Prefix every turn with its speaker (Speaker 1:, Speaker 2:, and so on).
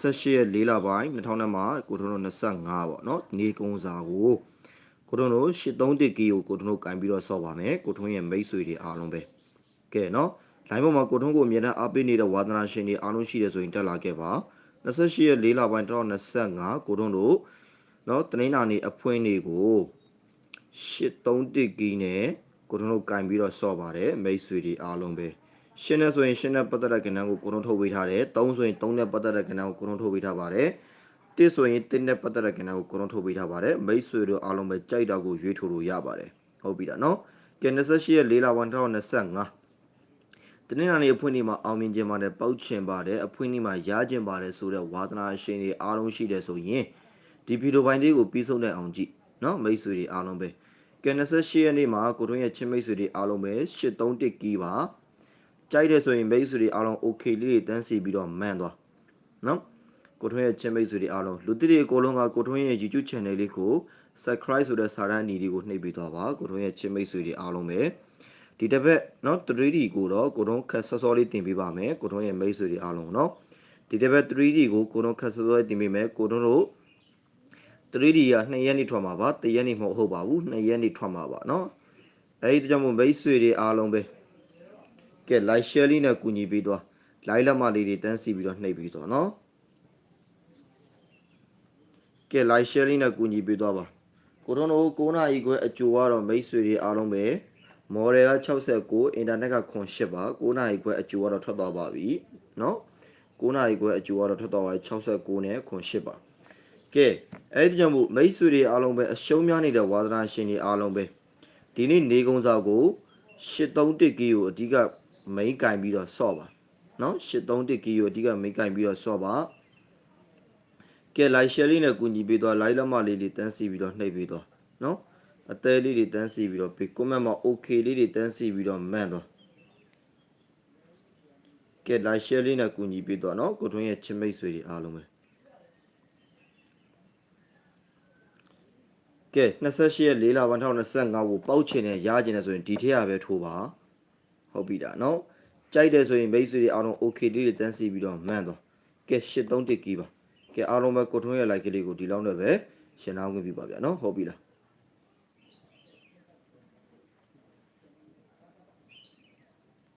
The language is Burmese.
Speaker 1: 18ရက်4လပိုင်း2000မှာကိုထုံးတို့25ပေါ့နော်နေကုန်းစာကိုကိုထုံးတို့831ကီကိုကိုထုံးတို့ကင်ပြီးတော့ဆော့ပါမယ်ကိုထုံးရဲ့မိတ်ဆွေတွေအားလုံးပဲကဲနော်လိုင်းပေါ်မှာကိုထုံးကိုအမြဲတမ်းအားပေးနေတဲ့ဝါသနာရှင်တွေအားလုံးရှိတယ်ဆိုရင်တက်လာခဲ့ပါ28ရက်4လပိုင်း2025ကိုထုံးတို့နော်တနင်္လာနေ့အဖွင့်နေ့ကို831ကီနဲ့ကိုထုံးတို့ကင်ပြီးတော့ဆော့ပါတယ်မိတ်ဆွေတွေအားလုံးပဲ ရှင်းနေဆိုရင်ရှင်းတဲ့ပတ်သက်တဲ့ကဏ္ဍကိုကိုရုံးထုတ်ပေးထားတယ်။သုံးဆိုရင်သုံးတဲ့ပတ်သက်တဲ့ကဏ္ဍကိုကိုရုံးထုတ်ပေးထားပါတယ်။တစ်ဆိုရင်တစ်နဲ့ပတ်သက်တဲ့ကဏ္ဍကိုကိုရုံးထုတ်ပေးထားပါတယ်။မိတ်ဆွေတို့အားလုံးပဲကြိုက်တာကိုရွေးထိုးလို့ရပါတယ်။ဟုတ်ပြီလားနော်။ကဲ28ရက်4လ2025တနင်္လာနေ့အဖွင့်နေ့မှာအောင်မြင်ခြင်းပါတယ်ပောက်ချင်ပါတယ်အဖွင့်နေ့မှာရခြင်းပါတယ်ဆိုတဲ့ဝါသနာရှင်တွေအားလုံးရှိတယ်ဆိုရင်ဒီဗီဒီယိုပိုင်းလေးကိုပြီးဆုံးတဲ့အောင်ကြည့်နော်မိတ်ဆွေတွေအားလုံးပဲကဲ28ရက်နေ့မှာကိုရုံးရဲ့ချင်းမိတ်ဆွေတွေအားလုံးပဲ831ကီးပါ ကြိုက်တယ်ဆိုရင်မိတ်ဆွေတွေအားလုံး okay လေးတွေတန်းစီပြီးတော့မှန်သွားနော်ကိုထွန်းရဲ့ချင်းမိတ်ဆွေတွေအားလုံးလူတိတွေအကုန်လုံးကကိုထွန်းရဲ့ YouTube channel လေးကို subscribe ဆိုတဲ့စာတန်းအနီလေးကိုနှိပ်ပေးသွားပါကိုထွန်းရဲ့ချင်းမိတ်ဆွေတွေအားလုံးပဲဒီတစ်ပတ်နော် 3D ကိုတော့ကိုထွန်းခက်ဆော့ဆော့လေးတင်ပေးပါမယ်ကိုထွန်းရဲ့မိတ်ဆွေတွေအားလုံးနော်ဒီတစ်ပတ် 3D ကိုကိုထွန်းခက်ဆော့ဆော့လေးတင်ပေးမယ်ကိုထွန်းတို့ 3D က2ရက်နေထွက်မှာပါ1ရက်နေမဟုတ်ပါဘူး2ရက်နေထွက်မှာပါနော်အဲဒီကြောင့်မို့မိတ်ဆွေတွေအားလုံးပဲ ကဲ like share လေးနဲ့ကူညီပေးသွား like လက်မလေးတွေတန်းစီပြီးတော့နှိပ်ပေးသွားနော်ကဲ like share လေးနဲ့ကူညီပေးသွားပါကိုတို့တို့9နာရီခွဲအကြိုကတော့မိတ်ဆွေတွေအားလုံးပဲ model က69 internet ကခွန်8ပါ9နာရီခွဲအကြိုကတော့ထွက်သွားပါပြီနော်9နာရီခွဲအကြိုကတော့ထွက်သွားပါပြီ69နဲ့ခွန်8ပါကဲအဲ့ဒီကြောင့်မို့မိတ်ဆွေတွေအားလုံးပဲအရှုံးများနေတဲ့ဝါသနာရှင်တွေအားလုံးပဲဒီနေ့နေကုန်းစာကို831ကီကိုအဓိက မိန်ကင်ပြီးတော့ဆော့ပါနော်831ကီကိုအဓိကမိန်ကင်ပြီးတော့ဆော့ပါကဲလိုက်ရှယ်လေးနဲ့ကူညီပေးသွားလိုက်လက်မလေးတွေတန်းစီပြီးတော့နှိပ်ပေးသွားနော်အသေးလေးတွေတန်းစီပြီးတော့ပေးကွန်မန့်မှာ okay လေးတွေတန်းစီပြီးတော့မှန်သွားကဲလိုက်ရှယ်လေးနဲ့ကူညီပေးသွားနော်ကိုထွန်းရဲ့ချစ်မိတ်ဆွေတွေအားလုံးပဲကဲ28ရက်4လ2025ကိုပေါက်ချင်နဲ့ရချင်နဲ့ဆိုရင်ဒီထက်ရပဲထိုးပါ ဟုတ်ပြီလားနော်ကြိုက်တယ်ဆိုရင်မိတ်ဆွေတွေအားလုံး okay လေးတွေတန်းစီပြီးတော့မှန်တော့ကဲ831ကီးပါကဲအားလုံးပဲကိုထွန်းရဲ့ like ကလေးကိုဒီလောက်နဲ့ပဲရှင်းအောင်ခွင့်ပြုပါဗျာနော်ဟုတ်ပြီလား